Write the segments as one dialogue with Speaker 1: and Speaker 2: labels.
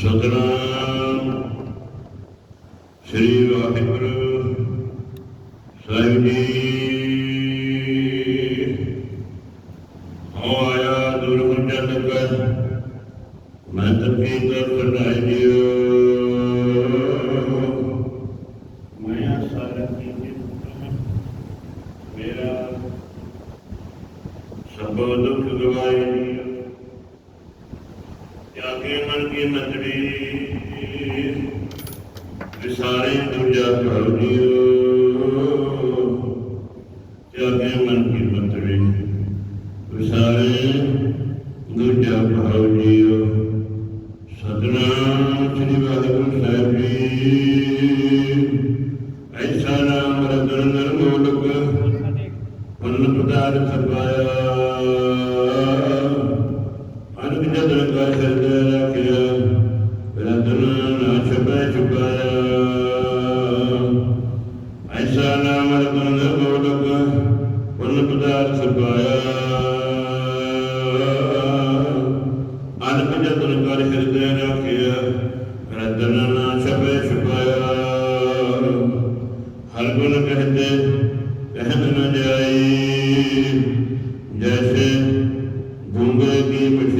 Speaker 1: ਸਤਨਾਮ। ਸ੍ਰੀ ਵਾਹਿਗੁਰੂ ਸਾਹਿਬ ਜੀ। ਹੋ ਆਇਆ ਦੁਰਗੁਣ ਕਰ ਮੈਂ ਤਪੀ ਕਰ ਕਰਨਾਈ ਜਿਓ ਮੈਂ ਸਾਰਾ ਕੀ ਮੇਰਾ ਸਭ ਦੁੱਖ ਗਵਾਏ। ਜੀਓ ਮਨ ਕੀ ਮਤੜੀ ਵਿਸਾਰੇ ਦੂਜਾ ਭਉ ਜੀਓ ਤਿਆਗੇ ਮਨ ਕੀ ਮਤੜੀ ਵਿਸਾਰੇ ਦੂਜਾ ਭਉ ਜੀਓ ਸਤਨਾਮ ਸ੍ਰੀ ਵਾਹਿਗੁਰੂ ਸਾਹਿਬ ਜੀ। ਐਸਾ ਨਾਮ ਰਤਨ ਨਿਰਮੋਲਕ, ਪੁੰਨ ਪਦਾਰਥ ਪਾਇਆ। ਪੁੰਨ ਪਦਾਰਥ ਪਾਇਆ ਅਨਕ ਜਦਨ ਹਿਰਦੈ ਰੱਖਿਆ ਰਤਨ ਨਾ ਛਪੇ ਛੁਪਾਇਆ ਹਰ ਗੁਣ ਕਹਤੇ ਕਹਿਨ ਨ ਜਾਈ ਜੈਸੇ ਗੁੰਗੇ ਕੀ ਮਠਿਆਈ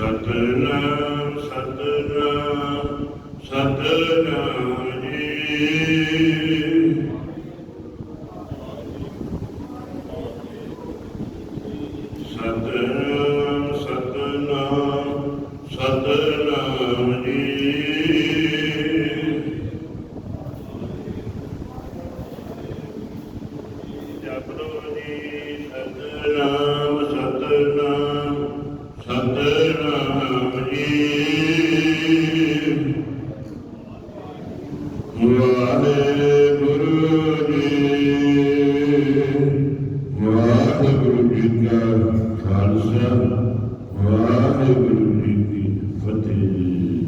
Speaker 1: ਸਤਨਾਮ ਸਤਨਾਮ ਸਤਨਾਮ ਜੀ। ਸਤਨਾਮ ਸਤਨਾਮ ਸਤਨਾਮ ਜੀ। ਜਪਲੋ ਜੀ ਸਤਨਾਮ ਸਤਨਾਮ। ਸਤਨਾਮ ਜੀ ਵਾਹਿਗੁਰੂ ਜੀ ਵਾਹਿਗੁਰੂ ਜੀ ਕਾ ਖਾਲਸਾ।